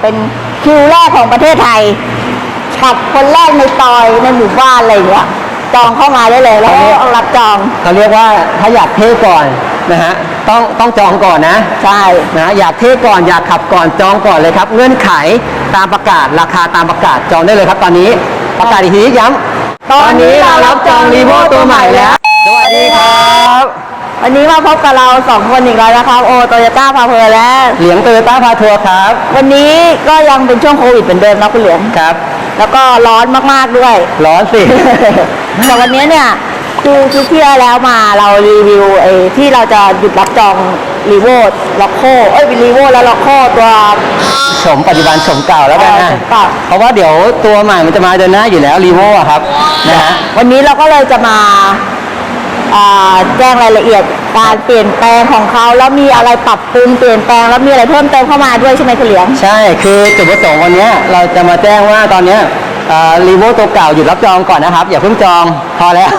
เป็นคิวแรกของประเทศไทยขับคนแรกในซอยในหมู่บ้านอะไรอย่างเงี้ยจองเข้ามาได้เลยแล้วก็เอารับจอง เขาเรียกว่าถ้าอยากเท่ก่อนนะฮะต้องต้องจองก่อนนะใช่นะอยากเท่ก่อนอยากขับก่อนจองก่อนเลยครับ เงื่อนไขตามประกาศราคาตามประกาศจองได้เลยครับ ตอนนี้ประกาศอีกทีย้ำตอนนี้เรารับจองรีโวตัวใหม่แล้ว สวัสดีครับ วันนี้มาพบกับเราสองคนอีกแล้วนะครับโอโตโยต้าพาเพลและ เหลียงโตโยต้าพาทัวร์ครับ วันนี้ก็ยังเป็นช่วงโควิดเหมือนเดิมนะคุณเหลียง ครับ แล้วก็ร้อนมากๆด้วย ร้อนสิ แต่วันนี้เนี่ยคือคือเที่ยวแล้วมาเรารีวิวไอ้ที่เราจะหยุดรับจองรีโวล็อกโคเอ้ยรีโวแล้วล็อกโคตัวชมปัจจุบันชมเก่าแล้วกันเออนะชมเก่า เพราะว่าเดี๋ยวตัวใหม่มันจะมาเดือนหน้าอยู่แล้วรีโวอะครับนะฮะวันนี้เราก็เลยจะมา อ่าแจ้งรายละเอียดการเปลี่ยนแปลงของเขาแล้วมีอะไรปรับปรุงเปลี่ยนแปลงแล้วมีอะไรเพิ่มเติมเข้ามาด้วยใช่ไหมคุณเหลียง ใช่ คือจุดประสงค์วันเนี้ยเราจะมาแจ้งว่าตอนเนี้รีโวตัวเก่าหยุดรับจองก่อนนะครับ อย่าเพิ่งจองพอแล้ว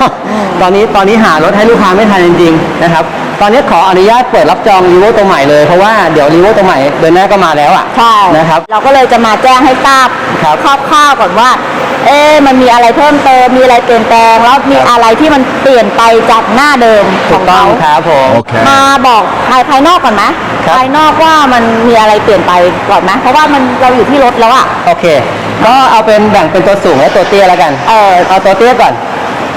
ตอนนี้ตอนนี้หารถให้ลูกค้าไม่ทันจริงๆนะครับ ตอนนี้ขออนุญาตเปิดรับจองรีโวตัวใหม่เลยเพราะว่าเดี๋ยวรีโวตัวใหม่เดือนหน้าก็มาแล้วอะ ใช่นะครับเราก็เลยจะมาแจ้งให้ทราบครับคร่าวๆก่อนว่า เอ๊ะมันมีอะไรเพิ่มเติมมีอะไรเปลี่ยนแปลงแล้วมีครับอะไรที่มันเปลี่ยนไปจากหน้าเดิมขถูอกงต้อเขางครับผม มาบอกภายภายนอกก่อนไหมครับ ภายนอกว่ามันมีอะไรเปลี่ยนไปก่อนไหมเพราะว่ามันเราอยู่ที่รถแล้วอะ โอเค ก็เอาเป็นแบ่งเป็นตัวสูงและตัวเตี้ยแล้วกัน เออเอาตัวเตี้ยก่อน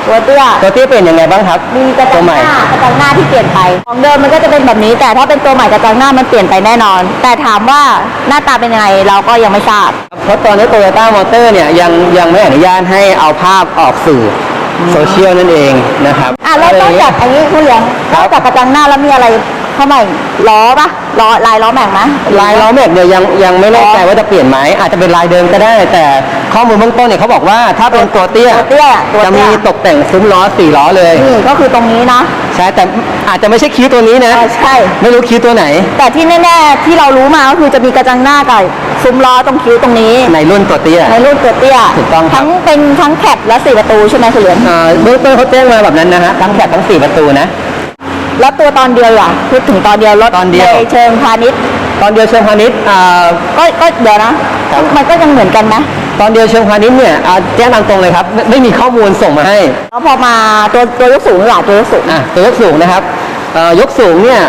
ตัวเตี้ยตัวเตี้ยเป็นยังไงบ้างครับมีกระจัตัวงใหหม่น้ากระจังหน้าที่เปลี่ยนไป ของเดิมมันก็จะเป็นแบบนี้ แต่ถ้าเป็นตัวใหม่กระจังหน้ามันเปลี่ยนไปแน่นอน แต่ถามว่าหน้าตาเป็นยังไงเราก็ยังไม่ทราบ เพราะตอนนี้โตโยต้ามอเตอร์เนี่ยยังยังไม่อนุญาตให้เอาภาพออกสื่ออโซเชียลนั่นเองนะครับอะแล้วนอกจากอันนี้คุณเหลียงครันบอกจากกระจังหน้าแล้วมีอะไรเข้ามาอีกล้อปะล้อลายล้อแม็กไหมลายล้อแม็กเนี่ยยังยังไม่แน่ใจว่าจะเปลี่ยนไหมอาจจะเป็นลายเดิมก็ได้แต่ ข้อมูลเบื้องต้นเนี่ยเขาบอกว่าถ้าเป็นตัวเตี้ยตัวเตี้ยตัวจะเตี้มีย ตกแต่งซุ้มล้อสี่ล้อเลย นี่ก็คือตรงนี้นะใช่แต่อาจจะไม่ใช่คิ้วตัวนี้นะเออใช่ ไม่รู้คิ้วตัวไหน แต่ที่แน่ๆที่เรารู้มาก็คือจะมีกระจังหน้ากับซุ้มล้อตรงคิ้วตรงนี้ในรุ่นตัวเตี้ย ในรุ่นตัวเตี้ยถูกต้องครับ ทั้งเป็นทั้งแคปและสี่ประตูใช่ไหมคุณเหลียงอ่าเบื้องต้นเขาแจ้งมาแบบนั้นนะฮะทั้งแคบทั้งสี่ประตูนะ แล้วตัวตอนเดียวอะพูดถึงตอนเดียวรถตอนเดียว ในเชิงพาณิชย์ตอนเดียวเชิงพาณิชย์อ่า ก็ก็เดี๋ยวนะ ครับ มันก็ยังเหมือนกันนะ ตอนเดียวเชิงพาณิชย์เนี่ยอ่าแจ้งตามตรงเลยครับไม่ไม่มีข้อมูลส่งมาให้ แล้วพอมาตัวตัวยกสูงหรือตัวยกสูง อะตัวยกสูงนะครับเอ่อยกสูงเนี่ย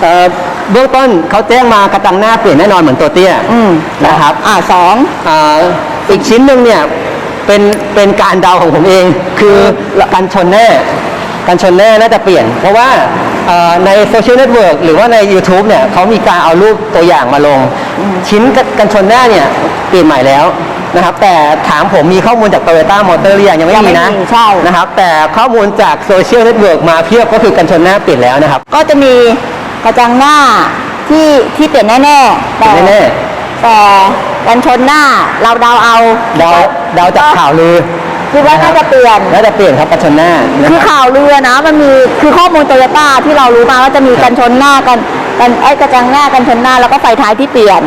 เอ่อเบื้องต้นเขาแจ้งมากระจังหน้าเปลี่ยนแน่นอนเหมือนตัวเตี้ยอืม นะครับอ่าสอง อ่าอีกชิ้นหนึ่งเนี่ยเป็นเป็นการเดาของผมเอง คือกันชนแน่กันชนแน่น่าจะเปลี่ยน เพราะว่าเอ่อในโซเชียลเน็ตเวิร์กหรือว่าใน YouTube เนี่ยเขามีการเอารูปตัวอย่างมาลง ชิ้นกันชนหน้าเนี่ยเปลี่ยนใหม่แล้ว นะครับแต่ถามผมมีข้อมูลจาก Toyota Motor หรือยังยังไม่ยังไม่มีนะมีใช่ นะครับแต่ข้อมูลจากโซเชียลเน็ตเวิร์กมาเพียบก็คือกันชนหน้าเปลี่ยนแล้วนะครับ ก็จะมีกระจังหน้าที่ที่เปลี่ยนแน่ๆเปลี่ยนแน่แต่กันชนหน้าเราเดาเอาเดาเดาจากข่าวลือคือว่าน่าจะเปลี่ยน น่าจะเปลี่ยนครับกันชนหน้านะคือครับ ข่าวเรือนะมันมีคือข้อมูลโตโยต้าที่เรารู้มาว่าจะมีกันชนหน้ากันกันไอ้กระจังหน้ากันชนหน้าแล้วก็ไฟท้ายที่เปลี่ยน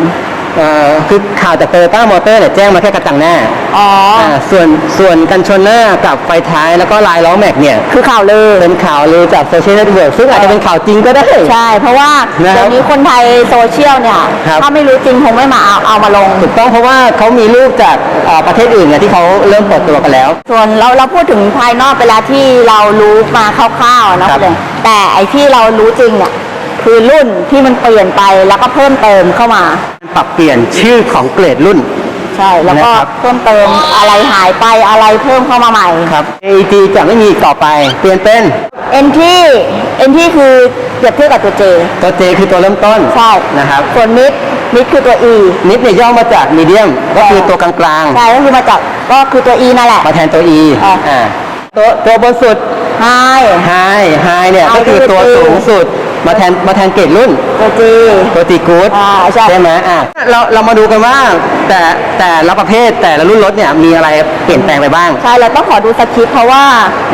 เอ่อคือข่าวจาก Toyota Motor เนี่ยแจ้งมาแค่กระจังหน้าอ๋ออาส่วนส่วนกันชนหน้ากับไฟท้ายแล้วก็ลายล้อแม็กเนี่ยคือข่าวลือ เป็นข่าวลือจากโซเชียลเน็ตเวิร์กซึ่งอาจจะเป็นข่าวจริงก็ได้ ใช่ เพราะว่านะครับเดี๋ยวนี้คนไทยโซเชียลเนี่ย ครับ ถ้าไม่รู้จริงคงไม่มาเอาเอามาลง ถูกต้องเพราะว่าเขามีรูปจากเอ่อประเทศอื่นเนี่ยที่เขาเริ่มเปิดตัวกันแล้ว ส่วนเราเราพูดถึงภายนอกไปแล้วที่เรารู้มาคร่าวๆนะครับ เลยแต่ไอ้ที่เรารู้จริงเนี่ย คือรุ่นที่มันเปลี่ยนไปแล้วก็เพิ่มเติมเข้ามา ปรับเปลี่ยนชื่อของเกรดรุ่น ใช่ แล้วก็นะครับ เพิ่มเติมอะไรหายไปอะไรเพิ่มเข้ามาใหม่ ครับ AEG จะไม่มีอีกต่อไป เปลี่ยนเป็นเอ็นที่เอ็นที่คือเปรียบเทียบกับตัวเจตัว J คือตัวเริ่มต้นใช่ นะครับ ส่วนมิดมิดคือตัว E นิดเนี่ยย่อมาจากมีเดียมก็คือตัวกลางใช่ก็คือมาจากก็คือตัว E นั่นแหละ ๆมาแทนตัว E อ่าอ่าตัวตัวบนสุด ไฮ High High เนี่ย High ก็คือตัวก็คือสูงสุด มาแทนมาแทนเกรดรุ่นตัว G ตัวตีกูดอ่าใช่ ไหมอะเราเรามาดูกันว่าแต่แต่ละประเภทแต่ละรุ่นรถเนี่ยมีอะไรเปลี่ยนแปลงไปบ้างใช่เราต้องขอดูสคริปต์เพราะว่า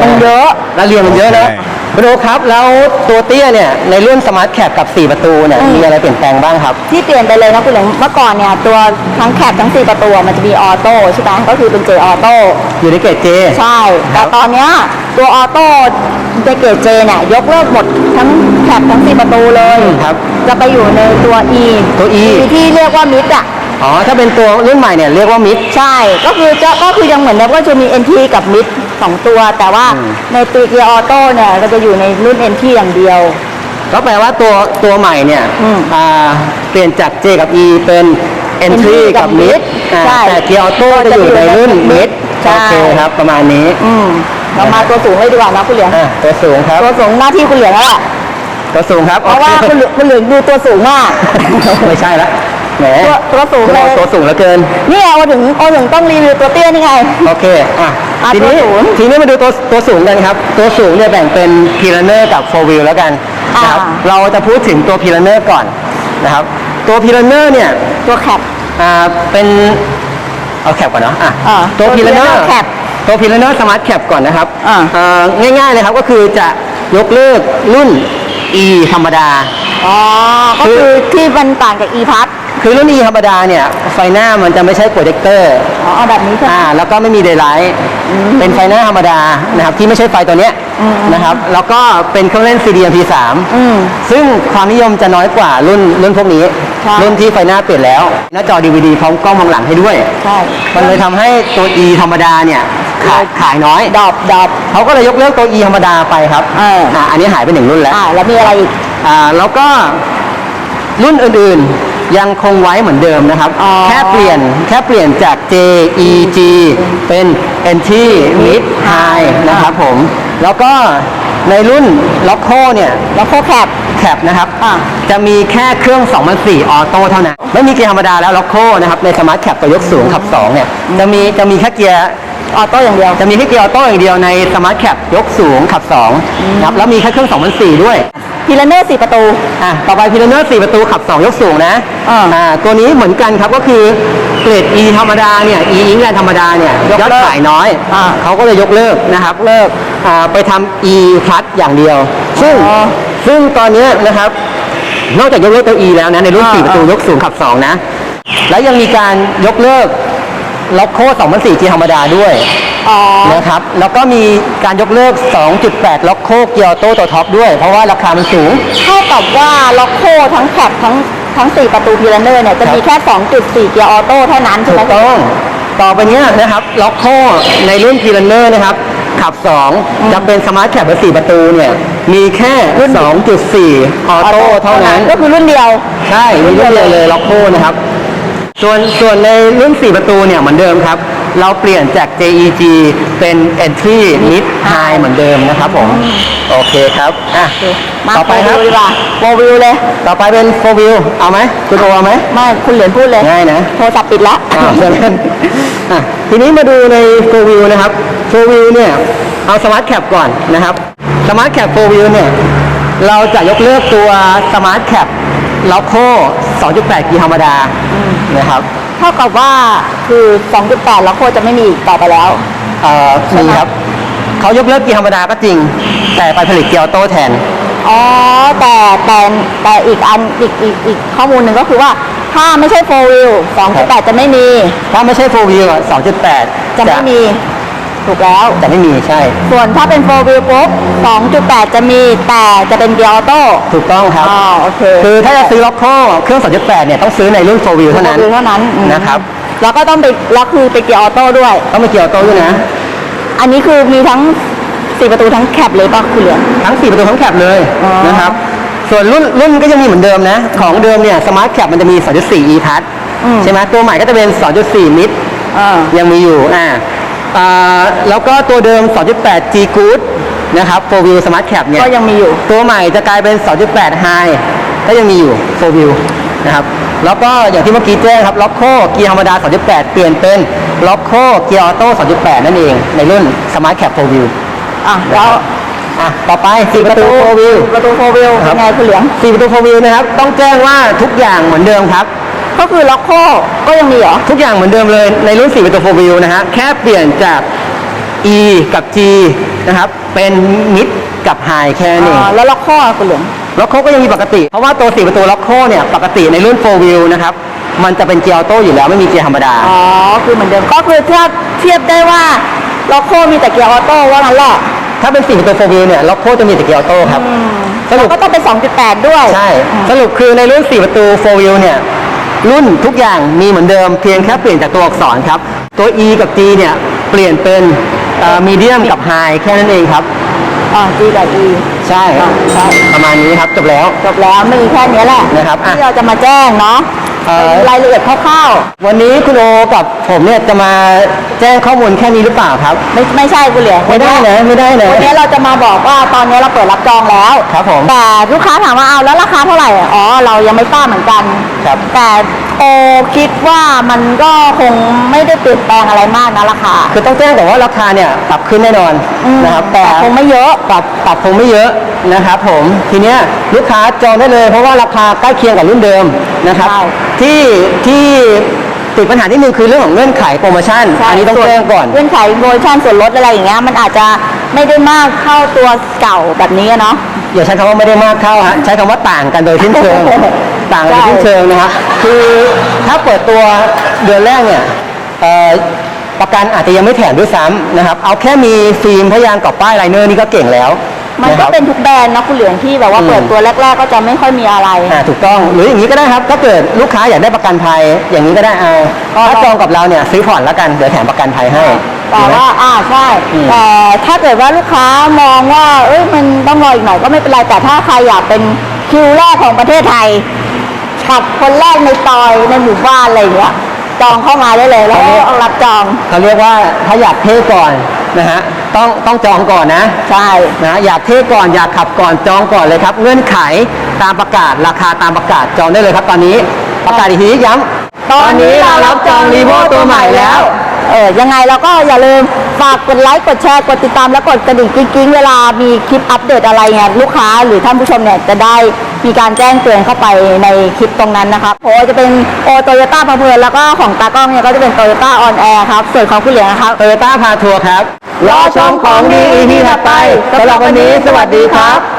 มันเยอะ แล้วเรียนมันเยอะนะใช่ มาดูครับ แล้วตัวเตี้ยเนี่ยในรุ่นสมาร์ทแคปกับ 4 ประตูเนี่ยอืม มีอะไรเปลี่ยนแปลงบ้างครับ ที่เปลี่ยนไปเลยนะคุณเหลงเมื่อก่อนเนี่ยตัวทั้งแคปทั้งสี่ประตูมันจะมีออโต้ใช่ไหมก็คือเป็นเจออโต้ อยู่ในเกรด J ใช่ ครัแต่บ ตอนเนี้ยตัวออโต้ในเกรดเจเนี่ยยกเลิกหมดทั้งแคปทั้งสี่ประตูเลย ครับ จะไปอยู่ในตัว E ตัว E ที่เรียกว่ามิดอะ อ๋อ ถ้าเป็นตัวรุ่นใหม่เนี่ยเรียกว่ามิด ใช่ ก็คือจะก็คือยังเหมือนเดิมก็จะมี NT กับมิด สองตัว แต่ว่าอืม ในตีเกียร์ออโต้เนี่ยเราจะอยู่ในรุ่น NT อย่างเดียว ก็แปลว่าตัวตัวใหม่เนี่ยอืมอ่าเปลี่ยนจาก J กับ E เป็น Entry กับ Mid อ่าใช่แต่เกียร์ออโต้จะอยู่ในรุ่น Mid ใช่ โอเคครับประมาณนี้อืมเรามาตัวสูงเลยดีกว่านะคุณเหลียงอ่าตัวสูงครับ ตัวสูงหน้าที่คุณเหลียงแล้วแหละตัวสูงครับเพราะว่าโอคคุณเหลียงคุณเหลียงดูตัวสูงมาก ไม่ใช่ละ แหมตัวตัวสูงเลย ตัวสูงเหลือเกิน นี่ไงโอถึงโอถึงต้องรีวิวตัวเตี้ยนี่ไง โอเค อะ อะทีนี้ตัวสูงทีนี้มาดูตัวตัวสูงกันครับ ตัวสูงเนี่ยแบ่งเป็นพีลเนอร์กับโฟวิลแล้วกันนะครับ อ่า เราจะพูดถึงตัวพีลเนอร์ก่อนนะครับ ตัวพีลเนอร์เนี่ย ตัวแคปอ่า เป็น เอาแคปก่อนเนาะอะอ่าตัวตัวพีลเนอร์ Pilaner Cap ตัวพีลเนอร์สมาร์ทแคปก่อนนะครับอ่า อ่าง่ายๆเลยครับก็คือจะยกเลิกรุ่น E ธรรมดา อ๋อ ก็คือที่มันต่างจาก e p a s คือรุ่น E ธรรมดาเนี่ยไฟหน้ามันจะไม่ใช่โปรเจคเตอร์อ๋อเอาแบบนี้ใช่ไหม อ่าแล้วก็ไม่มีเดย์ไลท์เป็นไฟหน้าธรรมดานะครับที่ไม่ใช่ไฟตัวเนี้ยอืม นะครับแล้วก็เป็นเครื่องเล่น CDMP3 อืม ซึ่งความนิยมจะน้อยกว่ารุ่นรุ่นพวกนี้ ใช่ รุ่นที่ไฟหน้าเปลี่ยนแล้ว หน้าจอ DVD พร้อมกล้องมองหลังให้ด้วย ใช่ มันเลยทำให้ตัว E ธรรมดาเนี่ยขายขายน้อย ดอบดอบ เขาก็เลยยกเลิกตัว E ธรรมดาไปครับเอออะอันนี้หายไปหนึ่งรุ่นแล้ว อ่า แล้วมีอะไรอีก อ่าแล้วก็รุ่นอื่นๆ ยังคงไว้เหมือนเดิมนะครับอ๋อแค่เปลี่ยนแค่เปลี่ยนจาก J E G เป็น Entry Mid High นะครับผม แล้วก็ในรุ่น Loco เนี่ยแล้วโคแคปแคปนะครับอ่าจะมีแค่เครื่อง 2004 ออโต้เท่านั้น ไม่มีเกียร์ธรรมดาแล้ว Loco นะครับ ในสมาร์ทแคปตัวยกสูงขับ 2 เนี่ย จะมีจะมีแค่เกียร์ออโต้อย่างเดียว จะมีแค่เกียร์ออโต้อย่างเดียวในสมาร์ทแคปยกสูงขับ2นะครับแล้วมีแค่เครื่อง 2004 ด้วย พีลเนอร์สี่ประตู อะต่อไปพิลเนอร์4ประตูขับ 2 ยกสูงนะอ่าตัวนี้เหมือนกันครับก็คือเกรด E ธรรมดาเนี่ย E อิงแลนธรรมดาเนี่ยยกยอดเลิกขายน้อยอ่าเขาก็เลยยกเลิกนะครับเลิกอ่าไปทำ E พัดอย่างเดียว ซึ่งอ๋อซึ่งตอนเนี้ยนะครับ นอกจากยกเลิกตัว E แล้วนะในรุ่นอ่า 4ประตูอ่ายกสูงขับ 2 นะ แล้วยังมีการยกเลิกล็อกโค้2004ที่ธรรมดาด้วย อ๋อ นะครับ แล้วก็มีการยกเลิก 2.8 ล็อกโคเกียร์ออโต้ตัวท็อปด้วย เพราะว่าราคามันสูง เท่ากับว่าล็อกโคทั้งแคปทั้งทั้งสี่ประตูพีลเนอร์เนี่ยจะมีแค่ 2.4 เกียร์ออโต้เท่านั้นใช่ถูไหมกต้องต่อไปเนี้ยนะครับล็อกโคในรุ่นพีรันเนอร์นะครับขับ 2 จะเป็นสมาร์ทแคปแบบ4ประตูเนี่ยมีแค่ 2.4 ออโต้เท่านั้น ก็คือรุ่นเดียว ใช่มีรุ่นเดียวเลยล็อกโคนะครับ ส่วนส่วนในรุ่น 4 ประตูเนี่ยเหมือนเดิมครับ เราเปลี่ยนจาก JEG เป็น Entry Mid High เหมือนเดิมนะครับผม โอเคครับอะมาต่อโฟไปควิรับวดีกว่าโฟวิวเลย ต่อไปเป็น4 Wheel เอาไหมคุณโอเอาไหมไม่คุณเหรียญพูดเลยง่ายนะโทรศัพท์ปิดละอ่าใช่ไหมอะทีนี้มาดูใน4 Wheel นะครับ4 Wheel เนี่ยเอาสมาร์ทแคปก่อนนะครับสมาร์ทแคป4 Wheel เนี่ยเราจะยกเลิกตัวสมาร์ทแคปล็อกโค2.8กีธรรมดานะครับเท่ากับว่าคือ 2.8 แล้วโคจะไม่มีอีกต่อไปแล้ว เอ่อใช่มีไหมครับเขายกเลิกกีธรรมดาก็จริง แต่ไปผลิตเกียร์ออโต้แทน อ๋อแต่แต่แต่อีกอันอีกอีกอีกข้อมูลหนึ่งก็คือว่าถ้าไม่ใช่4 wheel 2.8 จะไม่มี ถ้าไม่ใช่4 Wheel อะ2.8จะไม่มี ถูกแล้ว จะไม่มีใช่ ส่วนถ้าเป็น4 wheel ปุ๊บ2.8 จะมีแต่จะเป็นเกียร์ออโต้ถูกต้องครับอ๋อโอเคคือถ้าจะซื้อล็อกโคเครื่อง 2.8 เนี่ยต้องซื้อในรุ่น4 Wheel เท่านั้น4 wheel เท่านั้นอืมนะครับแล้วก็ต้องไปแล้วคือเป็นเกียร์ออโต้ด้วย ต้องมีเกียร์ออโต้ด้วยนะ อันนี้คือมีทั้ง4ประตูทั้งแคปเลยป่ะคุณเหลืองทั้ง4ประตูทั้งแคปเลยอ๋อนะครับ ส่วนรุ่นรุ่นก็ยังมีเหมือนเดิมนะ ของเดิมเนี่ยสมาร์ทแคปมันจะมี 2.4 e p a s ใช่ไหมตัวใหม่ก็จะเป็น 2.4 mid อ่ายังมีอยู่อ่าอ่า แล้วก็ตัวเดิม 2.8 G Good นะครับ 4 Wheel Smart Cap เนี่ยก็ยังมีอยู่ ตัวใหม่จะกลายเป็น 2.8 High ก็ยังมีอยู่ 4 Wheel นะครับ แล้วก็อย่างที่เมื่อกี้แจ้งครับล็อกโคเกียร์ธรรมดา 2.8 เปลี่ยนเป็นล็อกโคเกียร์ออโต้ 2.8 นั่นเอง ในรุ่น Smart Cap 4 Wheel อะแล้วอะต่อไป4ประตู4 Wheel ประตูโฟวิลครัเป็บนไงคุณเหลือง4ประตู4 Wheel นะครับ ต้องแจ้งว่าทุกอย่างเหมือนเดิมครับ ก็คือล็อกโคก็ยังมีเหรอ ทุกอย่างเหมือนเดิมเลยในรุ่น4ประตู4 Wheel นะฮะ แค่เปลี่ยนจาก E กับ G นะครับ เป็น Mid กับ High แค่นั้นเองอ่าแล้วล็อกโคอะคุณเหลืองล็อกโคก็ยังมีปกติ เพราะว่าตัว 4 ประตูล็อกโคเนี่ย ปกติในรุ่น4 Wheel นะครับ มันจะเป็นเกียร์ออโต้อยู่แล้วไม่มีเกียร์ธรรมดา อ๋อ คือเหมือนเดิม ก็คือถ้าเทียบได้ว่าล็อกโคมีแต่เกียร์ออโต้ว่างั้นแหละถ้าเป็น 4 ประตู4 Wheel เนี่ย ล็อกโคจะมีแต่เกียร์ออโต้ครับ สรุแล้ปวก็ต้องเป็น 2.8 ด้วย ใช่อืมสรุปคือในรุ่น 4 ประตู4 Wheel เนี่ย รุ่นทุกอย่างมีเหมือนเดิมเพียงแค่เปลี่ยนจากตัวอักษรครับ ตัว E กับ G เนี่ยเปลี่ยนเป็นมีเดียมกับ High แค่นั้นเองครับอ่า G กับ E ใช่ใช่ประมาณนี้ครับจบแล้ว จบแล้วมีแค่นี้แหละนะครับอะที่เราจะมาแจ้งเนาะเอ่อเป็น รายละเอียดคร่าววันนี้คุณโอกับผมเนี่ยจะมาแจ้งข้อมูลแค่นี้หรือเปล่าครับๆไม่ไม่ใช่กูเหลียงไม่ได้นะไม่ได้นะวันนี้เราจะมาบอกว่าตอนนี้เราเปิดรับจองแล้วครับผมแต่ลูกค้าถามว่าเอาแล้วราคาเท่าไหร่อ๋อเรายังไม่ทราบเหมือนกันครับแต่โอคิดว่ามันก็คงไม่ได้เปลี่ยนแปลงอะไรมากนะราคา คือต้องแจ้งแต่ว่าราคาเนี่ยปรับขึ้นแน่นอนอืมนะครับแต่แต่คงไม่เยอะ ปรับปรับคงไม่เยอะนะครับผมทีเนี้ยลูกค้าจองได้เลย เพราะว่าราคาใกล้เคียงกับรุ่นเดิมนะครับ ใช่ที่ที่ติดปัญหาที่หนึ่งคือเรื่องของเงื่อนไขโปรโมชั่นใช่อันนี้ต้องส่วนแจ้งก่อน เงื่อนไขโปรโมชั่นส่วนลดอะไรอย่างเงี้ยมันอาจจะไม่ได้มากเท่าตัวเก่าแบบนี้อะเนาะ อย่าใช้คำว่าไม่ได้มากเท่าฮะใช้คำว่าต่างกันโดยทิ้นเชิง ต่างกันโดยทิ้นเชิงนะฮะคือถ้าเปิดตัวเดือนแรกเนี่ยอ่อประกันอาจจะยังไม่แถมด้วยซ้ำนะครับ เอาแค่มีฟิล์มพยางค์กับป้ายไลเนอร์นี่ก็เก่งแล้ว มันะคก็รับเป็นทุกแบรนด์นะคุณเหลืองที่แบบว่าอืม เปิดตัวแรก ๆ ก็จะไม่ค่อยมีอะไร อ่าถูกต้องหรืออย่างนี้ก็ได้ครับถ้าเกิดลูกค้าอยากได้ประกันภัย อย่างนี้ก็ได้เอาก็ถ้าจองกับเราเนี่ยซื้อผ่อนแล้วกันเดี๋ยวแถมประกันภัยให้แต่ดีไหม ว่าอ่าใช่อืม แต่ถ้าเกิดว่าลูกค้ามองว่าเอ้ยมันต้องรออีกหน่อยก็ไม่เป็นไรแต่ถ้าใครอยากเป็นคิวแรกของประเทศไทยขับคนแรกในซอยในหมู่บ้านอะไรอย่างเงี้ยจองเข้ามาได้เลยแล้วก็เอารับจอง เขาเรียกว่าถ้าอยากเท่ก่อน นะฮะต้องต้องจองก่อนนะใช่นะอยากเท่ก่อนอยากขับก่อนจองก่อนเลยครับ เงื่อนไขตามประกาศราคาตามประกาศจองได้เลยครับ ตอนนี้ประกาศอีกทีย้ำตอนนี้เรารับจองรีโวตัวใหม่แล้วเออยังไงเราก็อย่าลืมฝากกดไลค์กดแชร์กดติดตามและกดกระดิ่งกิ๊งๆเวลามีคลิปอัปเดตอะไรเนี่ยลูกค้าหรือท่านผู้ชมเนี่ยจะได้มีการแจ้งเตือนเข้าไปในคลิปตรงนั้นนะครับโอจะเป็นโอโตโยต้าพะเพลินแล้วก็ของตากล้องเนี่ยก็จะเป็นโตโยต้าออนแอร์ครับส่วนของคุณเหลียงนะครับโตโยต้าพาทัวร์ครับ รอชมของดี EP ถัดไปสำหรับวันนี้สวัสดีครับ